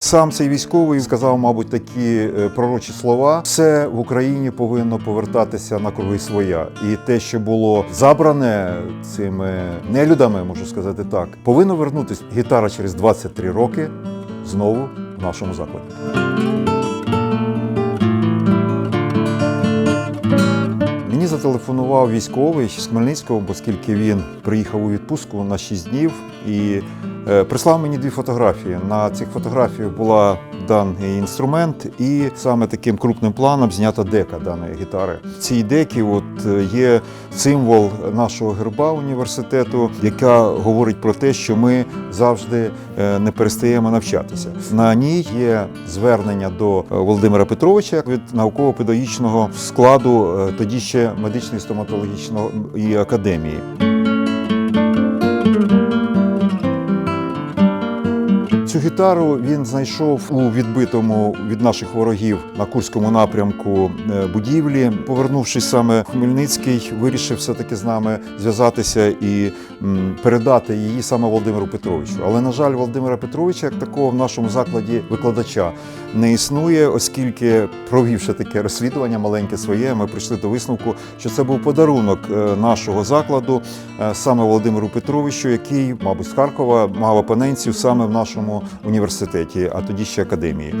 Сам цей військовий сказав, мабуть, такі е, пророчі слова: все в Україні повинно повертатися на круги своя. І те, що було забране цими нелюдами, можу сказати так, повинно вернутися гітара через 23 роки знову в нашому закладі. Мені зателефонував військовий з Хмельницького, оскільки він приїхав у відпустку на 6 днів і прислав мені дві фотографії. На цих фотографіях була даний інструмент, і саме таким крупним планом знята дека даної гітари. В цій декі от е, є символ нашого герба університету, яка говорить про те, що ми завжди е, не перестаємо навчатися. На ній є звернення до е, Володимира Петровича від науково-педагогічного складу е, тоді ще медичної стоматологічної академії. Цю гітару він знайшов у відбитому від наших ворогів на Курському напрямку е, будівлі. Повернувшись саме в Хмельницький, вирішив все-таки з нами зв'язатися і передати її саме Володимиру Петровичу. Але, на жаль, Володимира Петровича, як такого в нашому закладі викладача, не існує, оскільки, провівши таке розслідування маленьке своє, ми прийшли до висновку, що це був подарунок е, нашого закладу е, саме Володимиру Петровичу, який, мабуть, з Харкова мав опонентів саме в нашому університеті, а тоді ще академії.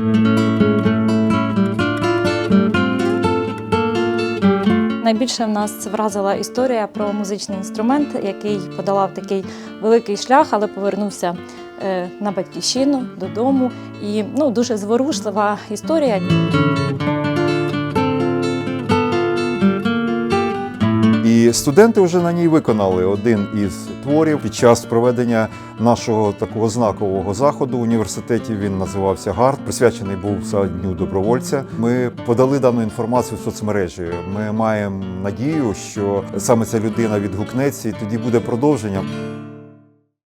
Найбільше в нас вразила історія про музичний інструмент, який подолав такий великий шлях, але повернувся е, на батьківщину додому. І ну, дуже зворушлива історія. Студенти вже на ній виконали один із творів під час проведення нашого такого знакового заходу в університеті. Він називався Гард, присвячений був за дню добровольця. Ми подали дану інформацію в соцмережі. Ми маємо надію, що саме ця людина відгукнеться, і тоді буде продовження.